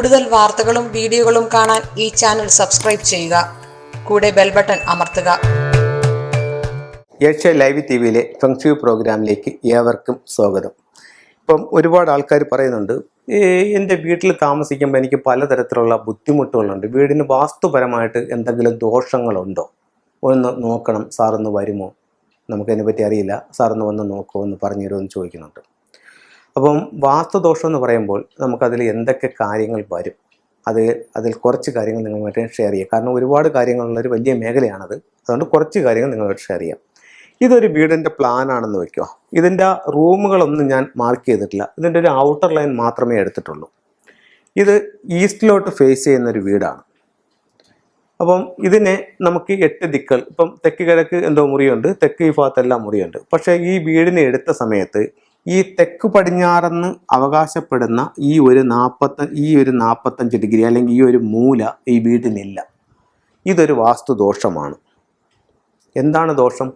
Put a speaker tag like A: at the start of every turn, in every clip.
A: കൂടുതൽ വാർത്തകളും വീഡിയോകളും കാണാൻ ഈ ചാനൽ സബ്സ്ക്രൈബ് ചെയ്യുക. കൂടെ ബെൽ ബട്ടൺ അമർത്തുക.
B: ഏഷ്യ ലൈവ് ടി വിയിലെ ഫെങ്ഷു പ്രോഗ്രാമിലേക്ക് ഏവർക്കും സ്വാഗതം. ഇപ്പം ഒരുപാട് ആൾക്കാർ പറയുന്നുണ്ട് "ഏ, എന്റെ വീട്ടിൽ താമസിക്കുമ്പോൾ എനിക്ക് പലതരത്തിലുള്ള ബുദ്ധിമുട്ടുകളുണ്ട്. വീടിന് വാസ്തുപരമായിട്ട് എന്തെങ്കിലും ദോഷങ്ങളുണ്ടോ? ഒന്ന് നോക്കണം സാറൊന്ന് വരുമോ? നമുക്കതിനെ പറ്റി അറിയില്ല. സാറൊന്ന് വന്ന് നോക്കുമോ എന്ന് പറഞ്ഞു തരുമോ എന്ന് ചോദിക്കുന്നുണ്ട്. അപ്പം വാസ്തുദോഷം എന്ന് പറയുമ്പോൾ നമുക്കതിൽ എന്തൊക്കെ കാര്യങ്ങൾ വരും? അത് അതിൽ കുറച്ച് കാര്യങ്ങൾ നിങ്ങളുമായിട്ട് ഷെയർ ചെയ്യാം. കാരണം ഒരുപാട് കാര്യങ്ങളുള്ളൊരു വലിയ മേഖലയാണത്. അതുകൊണ്ട് കുറച്ച് കാര്യങ്ങൾ നിങ്ങളുമായിട്ട് ഷെയർ ചെയ്യാം. ഇതൊരു വീടിന്റെ പ്ലാനാണെന്ന് വയ്ക്കുക ഇതിന്റെ റൂമുകളൊന്നും ഞാൻ മാർക്ക് ചെയ്തിട്ടില്ല. ഇതിന്റെ ഒരു ഔട്ടർ ലൈൻ മാത്രമേ എടുത്തിട്ടുള്ളൂ. ഇത് ഈസ്റ്റിലോട്ട് ഫേസ് ചെയ്യുന്ന ഒരു വീടാണ്. അപ്പം ഇതിനെ നമുക്ക് എട്ട് ദിക്കൾ ഇപ്പം തെക്ക് കിഴക്ക് എന്തോ മുറിയുണ്ട്. തെക്ക് ഈ ഭാഗത്തെല്ലാം മുറിയുണ്ട്. പക്ഷേ ഈ വീടിനെ എടുത്ത സമയത്ത് ഈ തെക്ക് പടിഞ്ഞാറെന്ന് അവകാശപ്പെടുന്ന ഈ ഒരു നാൽപ്പത്ത ഈ ഒരു നാൽപ്പത്തഞ്ച് ഡിഗ്രി അല്ലെങ്കിൽ ഈ ഒരു മൂല ഈ വീടിനില്ല. ഇതൊരു വാസ്തുദോഷമാണ്. എന്താണ് ദോഷം?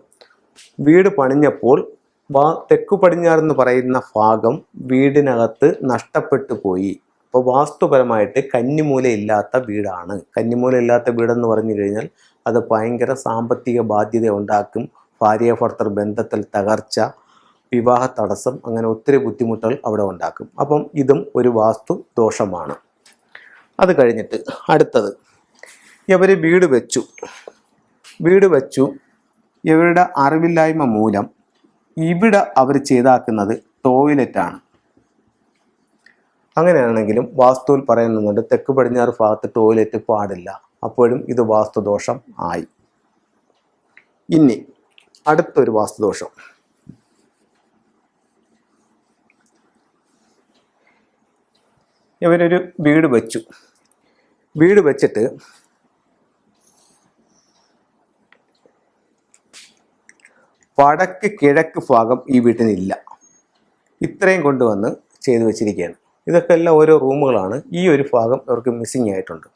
B: വീട് പണിഞ്ഞപ്പോൾ വാ തെക്ക് പടിഞ്ഞാറെന്ന് പറയുന്ന ഭാഗം വീടിനകത്ത് നഷ്ടപ്പെട്ടു പോയി. അപ്പോൾ വാസ്തുപരമായിട്ട് കന്നിമൂല ഇല്ലാത്ത വീടാണ്. കന്നിമൂല ഇല്ലാത്ത വീടെന്ന് പറഞ്ഞു കഴിഞ്ഞാൽ അത് ഭയങ്കര സാമ്പത്തിക ബാധ്യത ഉണ്ടാക്കും. ഭാര്യ ഭർത്തർ ബന്ധത്തിൽ തകർച്ച വിവാഹ തടസ്സം അങ്ങനെ ഒത്തിരി ബുദ്ധിമുട്ടുകൾ അവിടെ ഉണ്ടാക്കും. അപ്പം ഇതും ഒരു വാസ്തു ദോഷമാണ് അത് കഴിഞ്ഞിട്ട് അടുത്തത്. ഇവർ വീട് വെച്ചു. വീട് വെച്ചു. ഇവരുടെ അറിവില്ലായ്മ മൂലം ഇവിടെ അവർ ചെയ്താക്കുന്നത് ടോയ്ലറ്റാണ്. അങ്ങനെയാണെങ്കിലും വാസ്തുവിൽ പറയുന്നുണ്ട് തെക്ക് പടിഞ്ഞാറ് ഭാഗത്ത് ടോയ്ലറ്റ് പാടില്ല. അപ്പോഴും ഇത് വാസ്തുദോഷം ആയി. ഇനി അടുത്തൊരു വാസ്തുദോഷം. ഇവരൊരു വീട് വെച്ചു. വീട് വെച്ചിട്ട് വടക്ക് കിഴക്ക് ഭാഗം ഈ വീട്ടിനില്ല. ഇത്രയും കൊണ്ടുവന്ന് ചെയ്തു വെച്ചിരിക്കുകയാണ്. ഇതൊക്കെ എല്ലാം ഓരോ റൂമുകളാണ്. ഈ ഒരു ഭാഗം ഇവർക്ക് മിസ്സിങ് ആയിട്ടുണ്ട്.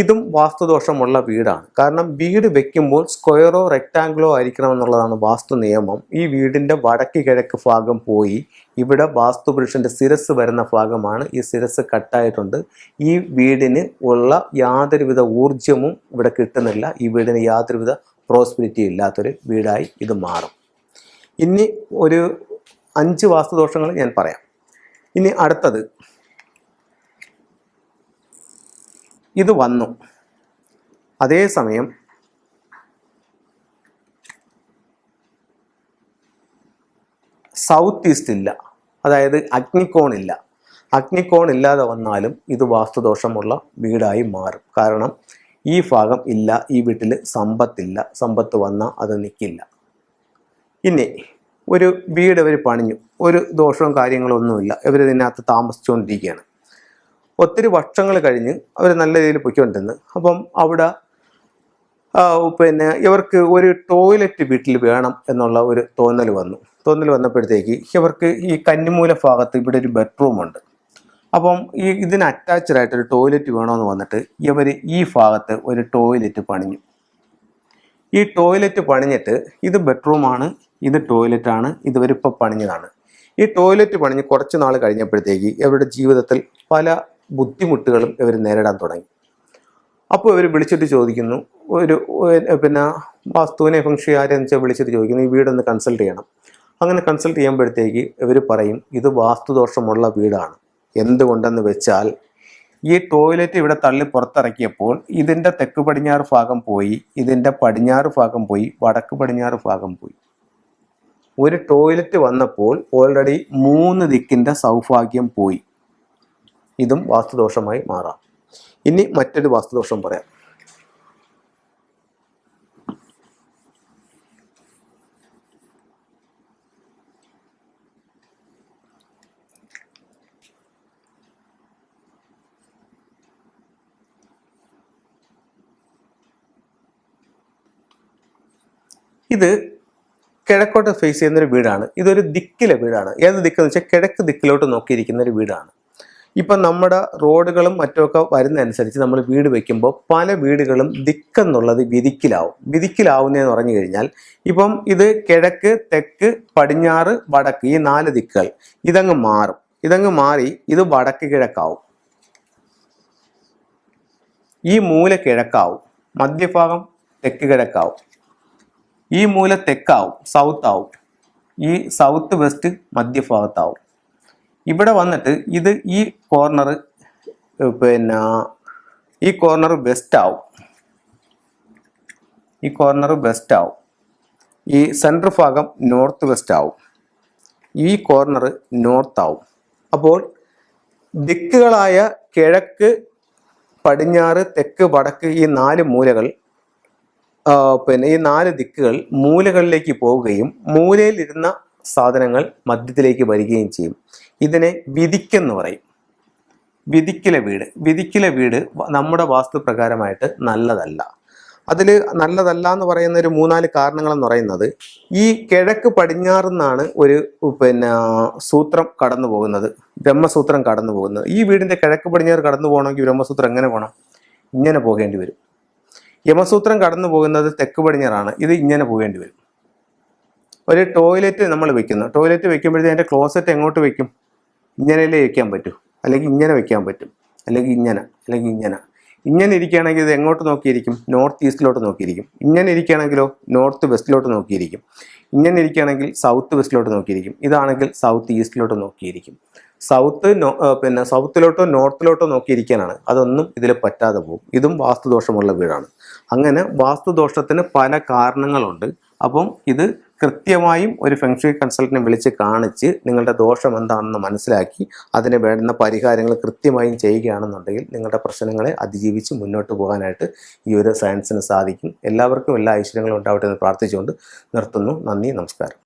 B: ഇതും വാസ്തുദോഷമുള്ള വീടാണ്. കാരണം വീട് വെക്കുമ്പോൾ സ്ക്വയറോ റെക്റ്റാങ്കിളോ ആയിരിക്കണം എന്നുള്ളതാണ് വാസ്തു നിയമം. ഈ വീടിന്റെ വടക്ക് കിഴക്ക് ഭാഗം പോയി ഇവിടെ വാസ്തുപുരുഷന്റെ ശിരസ് വരുന്ന ഭാഗമാണ് ഈ ശിരസ് കട്ടായിട്ടുണ്ട്. ഈ വീടിന് ഉള്ള യാതൊരുവിധ ഊർജവും ഇവിടെ കിട്ടുന്നില്ല. ഈ വീടിന് യാതൊരുവിധ പ്രോസ്പിരിറ്റി ഇല്ലാത്തൊരു വീടായി ഇത് മാറും. ഇനി ഒരു അഞ്ച് വാസ്തുദോഷങ്ങൾ ഞാൻ പറയാം. ഇനി അടുത്തത്. ഇത് വന്നു. അതേസമയം സൗത്ത് ഈസ്റ്റ് ഇല്ല. അതായത് അഗ്നിക്കോൺ ഇല്ല. അഗ്നിക്കോൺ ഇല്ലാതെ വന്നാലും ഇത് വാസ്തുദോഷമുള്ള വീടായി മാറും. കാരണം ഈ ഭാഗം ഇല്ല ഈ വീട്ടിൽ സമ്പത്തില്ല സമ്പത്ത് വന്നാൽ അത് നിൽക്കില്ല ഇനി ഒരു വീട് അവർ പണിഞ്ഞു. ഒരു ദോഷവും കാര്യങ്ങളൊന്നുമില്ല ഇവർ ഇതിനകത്ത് താമസിച്ചുകൊണ്ടിരിക്കുകയാണ് ഒത്തിരി വർഷങ്ങൾ കഴിഞ്ഞ് അവർ നല്ല രീതിയിൽ പൊയ്ക്കൊണ്ടിരുന്നു. അപ്പം അവിടെ പിന്നെ ഇവർക്ക് ഒരു ടോയ്ലറ്റ് വീട്ടിൽ വേണം എന്നുള്ള ഒരു തോന്നൽ വന്നു. തോന്നൽ വന്നപ്പോഴത്തേക്ക് ഇവർക്ക് ഈ കന്നിമൂല ഭാഗത്ത് ഇവിടെ ഒരു ബെഡ്റൂം ഉണ്ട്. അപ്പം ഈ ഇതിന് അറ്റാച്ച്ഡ് ആയിട്ട് ഒരു ടോയ്ലറ്റ് വേണമെന്ന് വന്നിട്ട് ഇവർ ഈ ഭാഗത്ത് ഒരു ടോയ്ലറ്റ് പണിഞ്ഞു. ഈ ടോയ്ലറ്റ് പണിഞ്ഞിട്ട് ഇത് ബെഡ്റൂമാണ് ഇത് ടോയ്ലറ്റാണ് ഇതുവരിപ്പോൾ പണിഞ്ഞതാണ്. ഈ ടോയ്ലറ്റ് പണിഞ്ഞ് കുറച്ച് നാൾ കഴിഞ്ഞപ്പോഴത്തേക്ക് ഇവരുടെ ജീവിതത്തിൽ പല ബുദ്ധിമുട്ടുകളും ഇവർ നേരിടാൻ തുടങ്ങി. അപ്പോൾ ഇവർ വിളിച്ചിട്ട് ചോദിക്കുന്നു ഒരു പിന്നെ വാസ്തുവിനെ ഫംഗ്ഷി ആരെന്ന് വെച്ചാൽ വിളിച്ചിട്ട് ചോദിക്കുന്നു ഈ വീടൊന്ന് കൺസൾട്ട് ചെയ്യണം. അങ്ങനെ കൺസൾട്ട് ചെയ്യുമ്പോഴത്തേക്ക് ഇവർ പറയും ഇത് വാസ്തുദോഷമുള്ള വീടാണ്. എന്തുകൊണ്ടെന്ന് വെച്ചാൽ ഈ ടോയ്ലറ്റ് ഇവിടെ തള്ളി പുറത്തിറക്കിയപ്പോൾ ഇതിന്റെ തെക്ക് പടിഞ്ഞാറ് ഭാഗം പോയി ഇതിന്റെ പടിഞ്ഞാറ് ഭാഗം പോയി വടക്ക് പടിഞ്ഞാറ് ഭാഗം പോയി. ഒരു ടോയ്ലറ്റ് വന്നപ്പോൾ ഓൾറെഡി മൂന്ന് ദിക്കിന്റെ സൗഭാഗ്യം പോയി. ഇതും വാസ്തുദോഷമായി മാറാം. ഇനി മറ്റൊരു വാസ്തുദോഷം പറയാം. ഇത് കിഴക്കോട്ട് ഫേസ് ചെയ്യുന്ന ഒരു വീടാണ്. ഇതൊരു ദിക്കിലെ വീടാണ്. ഏത് ദിക്കെന്ന് വെച്ചാൽ കിഴക്ക് ദിക്കിലോട്ട് നോക്കിയിരിക്കുന്ന ഒരു വീടാണ്. ഇപ്പം നമ്മുടെ റോഡുകളും മറ്റുമൊക്കെ വരുന്നതനുസരിച്ച് നമ്മൾ വീട് വയ്ക്കുമ്പോൾ പല വീടുകളും ദിക്കെന്നുള്ളത് വിധിക്കിലാവും വിധിക്കിലാവുന്നതെന്ന് പറഞ്ഞു കഴിഞ്ഞാൽ ഇപ്പം ഇത് കിഴക്ക് തെക്ക് പടിഞ്ഞാറ് വടക്ക് ഈ നാല് ദിക്കുകൾ ഇതങ്ങ് മാറും. ഇതങ്ങ് മാറി ഇത് വടക്ക് കിഴക്കാവും. ഈ മൂല കിഴക്കാവും. മധ്യഭാഗം തെക്ക് കിഴക്കാവും. ഈ മൂല തെക്കാവും സൗത്ത് ആവും. ഈ സൗത്ത് വെസ്റ്റ് മധ്യഭാഗത്താവും. ഇവിടെ വന്നിട്ട് ഇത് ഈ കോർണർ പിന്നെ ഈ കോർണർ ബെസ്റ്റ് ആവും. ഈ കോർണർ ബെസ്റ്റ് ആവും. ഈ സെൻട്രൽ ഭാഗം നോർത്ത് വെസ്റ്റ് ആവും. ഈ കോർണർ നോർത്ത് ആവും. അപ്പോൾ ദിക്കുകളായ കിഴക്ക് പടിഞ്ഞാറ് തെക്ക് വടക്ക് ഈ നാല് മൂലകൾ പിന്നെ ഈ നാല് ദിക്കുകൾ മൂലകളിലേക്ക് പോവുകയും മൂലയിലിരുന്ന സാധനങ്ങൾ മധ്യത്തിലേക്ക് വരികയും ചെയ്യും. ഇതിനെ വിധിക്കെന്ന് പറയും. വിധിക്കിലെ വീട്. വിധിക്കിലെ വീട് നമ്മുടെ വാസ്തു പ്രകാരമായിട്ട് നല്ലതല്ല. അതിൽ നല്ലതല്ല എന്ന് പറയുന്ന ഒരു മൂന്നാൽ കാരണങ്ങളെന്ന് പറയുന്നത് ഈ കിഴക്ക് പടിഞ്ഞാറ് നിന്നാണ് ഒരു പിന്നെ സൂത്രം കടന്നു പോകുന്നത്. ബ്രഹ്മസൂത്രം കടന്നു പോകുന്നത്. ഈ വീടിന്റെ കിഴക്ക് പടിഞ്ഞാറ് കടന്നു പോകണമെങ്കിൽ ബ്രഹ്മസൂത്രം എങ്ങനെ പോകണം ഇങ്ങനെ പോകേണ്ടി വരും. യമസൂത്രം കടന്നു പോകുന്നത് തെക്ക് പടിഞ്ഞാറാണ്. ഇത് ഇങ്ങനെ പോകേണ്ടി വരും. ഒരു ടോയ്ലറ്റ് നമ്മൾ വെക്കുന്നു. ടോയ്ലറ്റ് വെക്കുമ്പോഴത്തേക്ക് അതിന്റെ ക്ലോസറ്റ് എങ്ങോട്ട് വെക്കും? ഇങ്ങനെയല്ലേ വയ്ക്കാൻ പറ്റൂ. അല്ലെങ്കിൽ ഇങ്ങനെ വയ്ക്കാൻ പറ്റും. അല്ലെങ്കിൽ ഇങ്ങനെ അല്ലെങ്കിൽ ഇങ്ങനെ. ഇങ്ങനെ ഇരിക്കുകയാണെങ്കിൽ ഇത് എങ്ങോട്ട് നോക്കിയിരിക്കും? നോർത്ത് ഈസ്റ്റിലോട്ട് നോക്കിയിരിക്കും. ഇങ്ങനെ ഇരിക്കുകയാണെങ്കിലോ? നോർത്ത് വെസ്റ്റിലോട്ട് നോക്കിയിരിക്കും. ഇങ്ങനെ ഇരിക്കുകയാണെങ്കിൽ സൗത്ത് വെസ്റ്റിലോട്ട് നോക്കിയിരിക്കും. ഇതാണെങ്കിൽ സൗത്ത് ഈസ്റ്റിലോട്ട് നോക്കിയിരിക്കും. സൗത്ത് പിന്നെ സൗത്തിലോട്ടോ നോർത്തിലോട്ടോ നോക്കിയിരിക്കാനാണ്. അതൊന്നും ഇതിൽ പറ്റാതെ പോകും. ഇതും വാസ്തുദോഷമുള്ള വീടാണ്. അങ്ങനെ വാസ്തുദോഷത്തിന് പല കാരണങ്ങളുണ്ട്. അപ്പം ഇത് കൃത്യമായും ഒരു ഫെങ്ഷുയി കൺസൾട്ടിനെ വിളിച്ച് കാണിച്ച് നിങ്ങളുടെ ദോഷം എന്താണെന്ന് മനസ്സിലാക്കി അതിന് വേണ്ടുന്ന പരിഹാരങ്ങൾ കൃത്യമായും ചെയ്യുകയാണെന്നുണ്ടെങ്കിൽ നിങ്ങളുടെ പ്രശ്നങ്ങളെ അതിജീവിച്ച് മുന്നോട്ട് പോകാനായിട്ട് ഈ ഒരു സയൻസിന് സാധിക്കും. എല്ലാവർക്കും എല്ലാ ഐശ്വര്യങ്ങളും ഉണ്ടാവട്ടെ എന്ന് പ്രാർത്ഥിച്ചുകൊണ്ട് നിർത്തുന്നു. നന്ദി നമസ്കാരം.